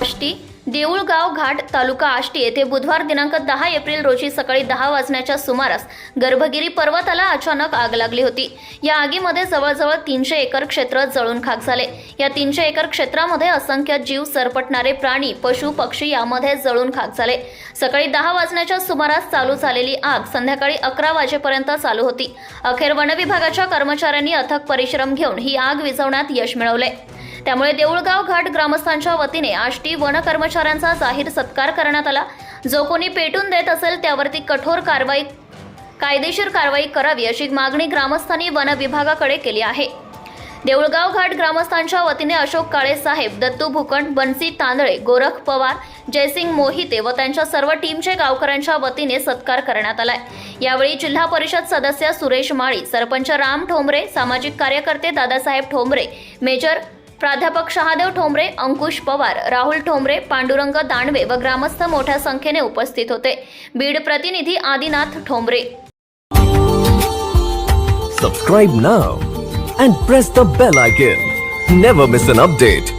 गोष्टी. देऊळगाव घाट तालुका आष्टी येथे बुधवार दिनांक दहा एप्रिल रोजी सकाळी दहा वाजण्याच्या सुमारास गर्भगिरी पर्वताला अचानक आग लागली होती. या आगीमध्ये जवळजवळ तीनशे एकर क्षेत्र जळून खाक झाले. या तीनशे एकर क्षेत्रामध्ये असंख्य जीव सरपटणारे प्राणी पशु पक्षी यामध्ये जळून खाक झाले. सकाळी दहा वाजण्याच्या सुमारास चालू झालेली आग संध्याकाळी अकरा वाजेपर्यंत चालू होती. अखेर वनविभागाच्या कर्मचाऱ्यांनी अथक परिश्रम घेऊन ही आग विझवण्यात यश मिळवले. त्यामुळे देऊळगाव घाट ग्रामस्थांच्या वतीने आष्टी वन कर्मचाऱ्यांचा जाहीर सत्कार करण्यात आला. जो कोणी पेटून देत असेल त्यावरती कठोर कारवाई कायदेशीर कारवाई करावी अशी मागणी ग्रामस्थांनी वन विभागाकडे केली आहे. देऊळगाव घाट ग्रामस्थांच्या वतीने अशोक काळे साहेब दत्तू भुकंड बनसी तांदळे गोरख पवार जयसिंग मोहिते व त्यांच्या सर्व टीमचे गावकऱ्यांच्या वतीने सत्कार करण्यात आलाय. यावेळी जिल्हा परिषद सदस्य सुरेश माळी सरपंच राम ठोंबरे सामाजिक कार्यकर्ते दादासाहेब ठोंबरे मेजर प्राध्यापक शहादेव ठोंबरे अंकुश पवार राहुल ठोंबरे पांडुरंग दांडवे व ग्रामस्थ मोठ्या संख्येने उपस्थित होते. बीड प्रतिनिधी Adinath Thombare. Subscribe now and press the bell icon never miss an update